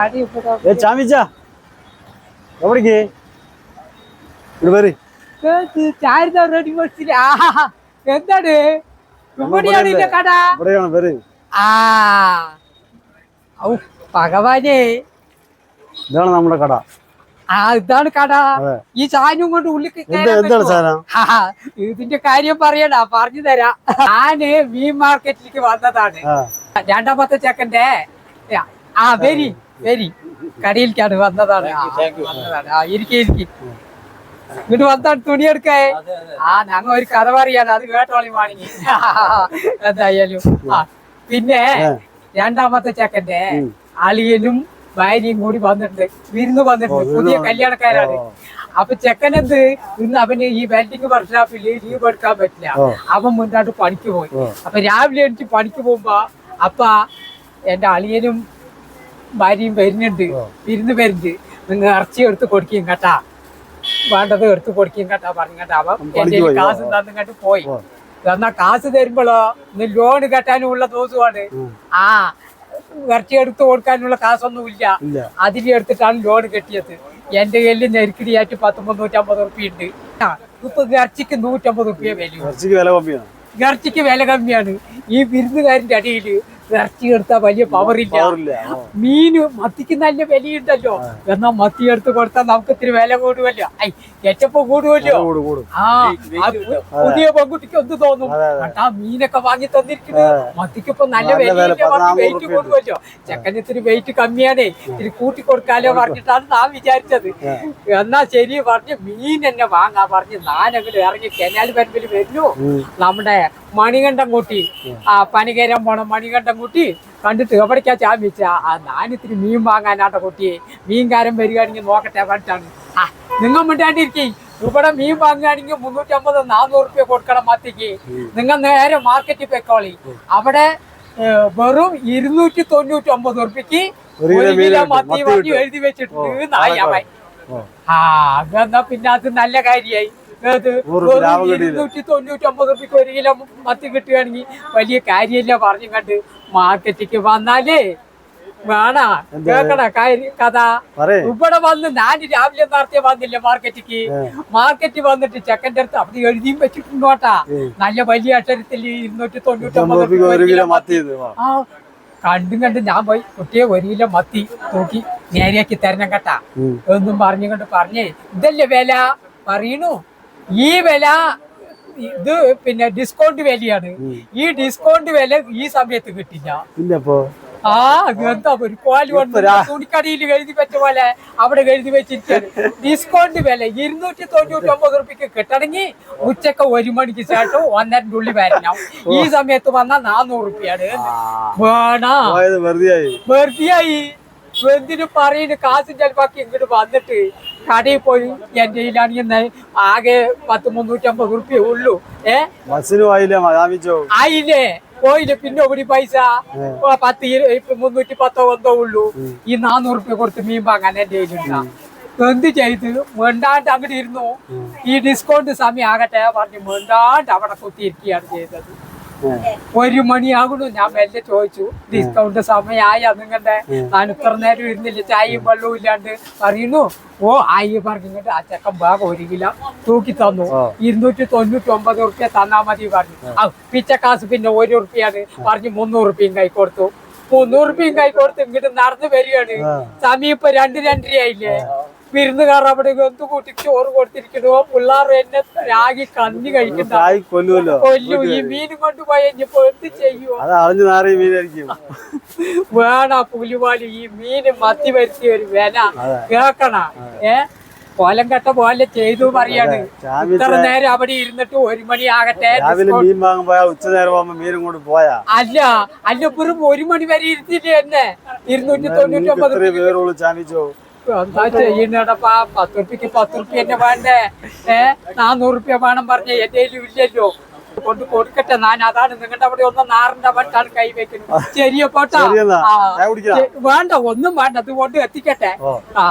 ఏ చామిచ్చా ఎవరికి ఇప్పుడు మరి ചാരുന്ന റെഡി ബസ്സിൽ ആഹാ എന്താണ് ഇവിടെയാണ് ഇതിന്റെ കട ഇവിടെയാണ് പേര് ആ ഔ ഭഗവാനെ ഇതാണ് നമ്മുടെ കട ആ ഇതാണ് കട അതെ. ഈ സാധനം കൊണ്ട് ഉള്ളിൽ എന്ത് കയറാൻ എന്താണ് പറ്റുമോ? സാധനം ആ, ഇതിന്റെ കാര്യം പറയടാ പറഞ്ഞു തരാം ഞാന് മീൻ മാർക്കറ്റിലേക്ക് വന്നതാണ് ആ രണ്ടാമത്തെ ചെക്കന്റെ ആ വെരി വെരി കടയിലേക്കാണ് വന്നതാണ്. വന്നതാണ്. ആ ഇരിക്കെ ഇരിക്കെ. ഇങ്ങോട്ട് വന്നാണ് തുണി എടുക്കേ. ആ ഞങ്ങ ഒരു കഥ പറയാണ്. അത് കേട്ടോളി വാണിങ്ങി എന്തായാലും. ആ പിന്നെ രണ്ടാമത്തെ ചെക്കന്റെ അളിയനും ഭാര്യയും കൂടി വന്നിട്ടുണ്ട്. വിരുന്ന് വന്നിട്ടുണ്ട്. പുതിയ കല്യാണക്കാരാണ്. അപ്പൊ ചെക്കനെന്ത്? ഇന്ന് അവന് ഈ വെൽഡിങ് വർക്ക്ഷോപ്പിൽ ലീവ് എടുക്കാൻ പറ്റില്ല. അവൻ മുന്നോട്ട് പണിക്ക് പോയി. അപ്പൊ രാവിലെ എനിക്ക് പണിക്ക് പോകുമ്പോ അപ്പ എന്റെ അളിയനും ഭാര്യയും വരുന്നുണ്ട്. വിരുന്ന് വരുന്നുണ്ട്. നിങ്ങൾ ഇറച്ചി എടുത്ത് കൊടുക്കുകയും കേട്ടാ. വേണ്ടത് എടുത്ത് കൊടുക്കുകയും കേട്ടാ പറഞ്ഞു കേട്ടാ. അവൻ കാസ്. കാശ് തന്നിങ്ങോട്ട് പോയി. എന്നാ കാശ് തരുമ്പോഴോ ഇന്ന് ലോൺ കെട്ടാനുള്ള ദിവസമാണ്. ആ ഇറച്ചി എടുത്ത് കൊടുക്കാനുള്ള കാശൊന്നും ഇല്ല. അതിൽ എടുത്തിട്ടാണ് ലോൺ കെട്ടിയത്. എന്റെ കയ്യിൽ നെരുക്കിടിയായിട്ട് പത്ത് മുന്നൂറ്റമ്പത് റുപ്യ ഉണ്ട്. ഇപ്പൊ ഇറച്ചിക്ക് നൂറ്റമ്പത് റുപ്യ വില ഇറച്ചിക്ക് വില കമ്മിയാണ്? ഇറച്ചിക്ക് വില കമ്മിയാണ്. ഈ വിരുന്നുകാരന്റെ അടിയിൽ ഇറച്ചി എടുത്താൽ വലിയ പവറില്ല ഇല്ല. മീൻ മീന് മത്തിക്ക് നല്ല വിലയുണ്ടല്ലോ. എന്നാ മത്തി എടുത്ത് കൊടുത്താൽ നമുക്ക് ഇത്തിരി വില കൂടുമല്ലോ. ഐ ഏറ്റപ്പോ കൂടുമല്ലോ. ആ ആ. പുതിയ പെൺകുട്ടിക്ക് എന്ത് തോന്നും. അതെ. മീനൊക്കെ വാങ്ങി തന്നിരിക്കുന്നത്. മത്തിക്ക് ഇപ്പൊ നല്ല വെയിറ്റ് കൂടുമല്ലോ. ചെക്കന് ഇത്തിരി വെയിറ്റ് കമ്മിയാണേ. ഇത്തിരി കൂട്ടി കൊടുക്കാലോ പറഞ്ഞിട്ടാണ് ഞാൻ വിചാരിച്ചത്. എന്നാ ശരി പറഞ്ഞ് മീൻ എന്നെ വാങ്ങാ പറഞ്ഞ് ഞാൻ അങ്ങോട്ട് ഇറങ്ങി കെനാൽ പരമ്പിൽ വരുന്നു നമ്മുടെ മണികണ്ഠം കൂട്ടി ആ പനികരം പോണം. മണികണ്ഠം കൂട്ടി കണ്ടിട്ട് എവിടേക്കാ ചാമിച്ച ആ ഞാനിത്തിരി മീൻ വാങ്ങാനാട്ട കുട്ടി. മീൻകാരൻ വരികയാണെങ്കിൽ നോക്കട്ടെ പറഞ്ഞിട്ടാണ്. ആ നിങ്ങൾ മിണ്ടാണ്ടിരിക്കേ. ഇവിടെ മീൻ വാങ്ങുകയാണെങ്കിൽ മുന്നൂറ്റമ്പത് നാനൂറ് റുപ്യ കൊടുക്കണം മത്തിക്ക്. നിങ്ങൾ നേരെ മാർക്കറ്റിൽ പോയിക്കോളി. അവിടെ വെറും ഇരുന്നൂറ്റി തൊണ്ണൂറ്റി ഒമ്പത് റുപ്യക്ക് ഒരു കിലോ മത്തി വാങ്ങി. എഴുതി വെച്ചിട്ടുണ്ട്. ആ അതെന്നാ പിന്നെ അത് നല്ല കാര്യായി. ഇരുന്നൂറ്റി തൊണ്ണൂറ്റി ഒമ്പത് റുപ്യക്ക് ഒരു കിലോ മത്തി കിട്ടുകയാണെങ്കിൽ വലിയ കാര്യമില്ല പറഞ്ഞു കണ്ട് മാർക്കറ്റിക്ക് വന്നാലേ വേണ. കേക്കണ കഥ? ഇവിടെ വന്ന് ഞാൻ രാവിലെ നേരത്തെ വന്നില്ല മാർക്കറ്റിക്ക്? മാർക്കറ്റ് വന്നിട്ട് ചെക്കന്റെ അടുത്ത് അവിടെ എഴുതിയും വെച്ചിട്ടുണ്ടോട്ടാ നല്ല വലിയ അക്ഷരത്തിൽ ഇരുന്നൂറ്റി തൊണ്ണൂറ്റി. ആ കണ്ടും കണ്ട് ഞാൻ പോയി കുട്ടിയെ ഒരു കിലോ മത്തി തൂക്കി നേരെയാക്കി തരണം കേട്ടാ. എന്നും പറഞ്ഞു കൊണ്ട് പറഞ്ഞേ ഇതല്ലേ വില? പറയണു. ഈ വില ഇത് പിന്നെ ഡിസ്കൗണ്ട് വിലയാണ്. ഈ ഡിസ്കൗണ്ട് വില ഈ സമയത്ത് കിട്ടില്ല. പിന്നെ അപ്പൊ ആ എന്താ ഒരു കോൽ തുണിക്കടയിൽ എഴുതി വെച്ച പോലെ അവിടെ എഴുതി വെച്ചിരിക്കാണ് ഡിസ്കൗണ്ട് വില ഇരുന്നൂറ്റി തൊണ്ണൂറ്റി ഒമ്പത് റുപ്യക്ക് കിട്ടണമെങ്കിൽ ഉച്ചയ്ക്ക് ഒരു മണിക്ക് ശേഷം ഒന്നരന്റെ ഉള്ളിൽ വരണം. ഈ സമയത്ത് വന്നാൽ നാനൂറ് റുപ്യാണ്. വേണ? പോയത് വെറുതെ ആയി വെറുതെയായി. എന്തിനു പറയുന്നു കാശും ചിലപ്പാക്കി ഇങ്ങോട്ട് വന്നിട്ട്? കടയിൽ പോയി എന്റെ കയ്യിലാണെങ്കിൽ ആകെ പത്ത് മുന്നൂറ്റമ്പത് റുപ്യ ഉള്ളൂ. ഏ? ആയില്ല പോയില്ല പിന്നെ ഒരു പൈസ? പത്ത് മുന്നൂറ്റി പത്തോ എന്തോ ഉള്ളൂ. ഈ നാനൂറ് റുപ്യ കൊടുത്ത് മീൻ വാങ്ങാൻ എന്റെ കയ്യിലുണ്ടാ. എന്ത് ചെയ്ത്? വേണ്ടാണ്ട് അങ്ങോട്ട് ഇരുന്നു. ഈ ഡിസ്കൗണ്ട് സമയം ആകട്ടെ പറഞ്ഞ് വേണ്ടാണ്ട് അവിടെ കുത്തിയിരിക്കുകയാണ് ചെയ്തത്. ഒരു മണിയാകുന്നു. ഞാൻ മെല്ലെ ചോദിച്ചു ഡിസ്കൗണ്ട് സമയമായ നിങ്ങളുടെ? ഞാൻ ഇത്ര നേരം ഇരുന്നില്ല. ചായയും വെള്ളവും ഇല്ലാണ്ട്. പറയുന്നു. ഓ ആയി പറഞ്ഞിട്ട് ആ ചെക്കൻ ഭാഗം ഒരു കിലോ തൂക്കി തന്നു. ഇരുന്നൂറ്റി തൊണ്ണൂറ്റി ഒമ്പത് റുപ്യ തന്നാ മതി പറഞ്ഞു. പിച്ച പിച്ചക്കാസ് പിന്നെ ഒരു റുപ്യാണ് പറഞ്ഞു മുന്നൂറ് റുപ്യയും കൈ കൊടുത്തു. മുന്നൂറ് റുപ്യയും കൈ കൊടുത്ത് ഇങ്ങോട്ട് നടന്നു വരികയാണ്. സമയം ഇപ്പൊ രണ്ട് രണ്ടരയായില്ലേ? വിരുന്നുകാർ അവിടെ ഒന്ന് കൂട്ടി ചോറ് കൊടുത്തിരിക്കുന്നു. പിള്ളേർ എന്നെ രാഗി കഞ്ഞി കഴിക്കുന്നു. കൊല്ലു. ഈ മീൻ കൊണ്ട് പോയി ഇനിയിപ്പോ എന്ത് ചെയ്യുമോ വേണ പുലിവാലി ഈ മീന് മത്തി വരുത്തിയ ഒരു വില. കേക്കണ ഏ? കോലം കെട്ട പോലെ ചെയ്തു പറയാണ് ഇത്ര നേരം അവിടെ ഇരുന്നിട്ട് ഒരു മണി ആകട്ടെ മീൻ വാങ്ങാൻ പോയാ ഉച്ച നേരം കൊണ്ട് പോയാ? അല്ല. അല്ല ഒരു മണി വരെ ഇരുത്തിട്ട് എന്നെ? ഇരുന്നൂറ്റി തൊണ്ണൂറ്റി ഒമ്പത് എന്താ പത്ത് റുപ്യക്ക് പത്ത് റുപ്യ എന്നെ വേണ്ടേ? ഏ നാന്നൂറ് റുപ്യ വേണം പറഞ്ഞ എന്റെ ഇല്ലല്ലോ. കൊണ്ട് കൊടുക്കട്ടെ ഞാൻ അതാണ് നിങ്ങളുടെ അവിടെ ഒന്ന് നാറിന്റെ വട്ടാണ് കൈവയ്ക്കുന്നത് ശരിയോ പോട്ടാ? വേണ്ട ഒന്നും വേണ്ട. ഇത് കൊണ്ട് എത്തിക്കട്ടെ ആ.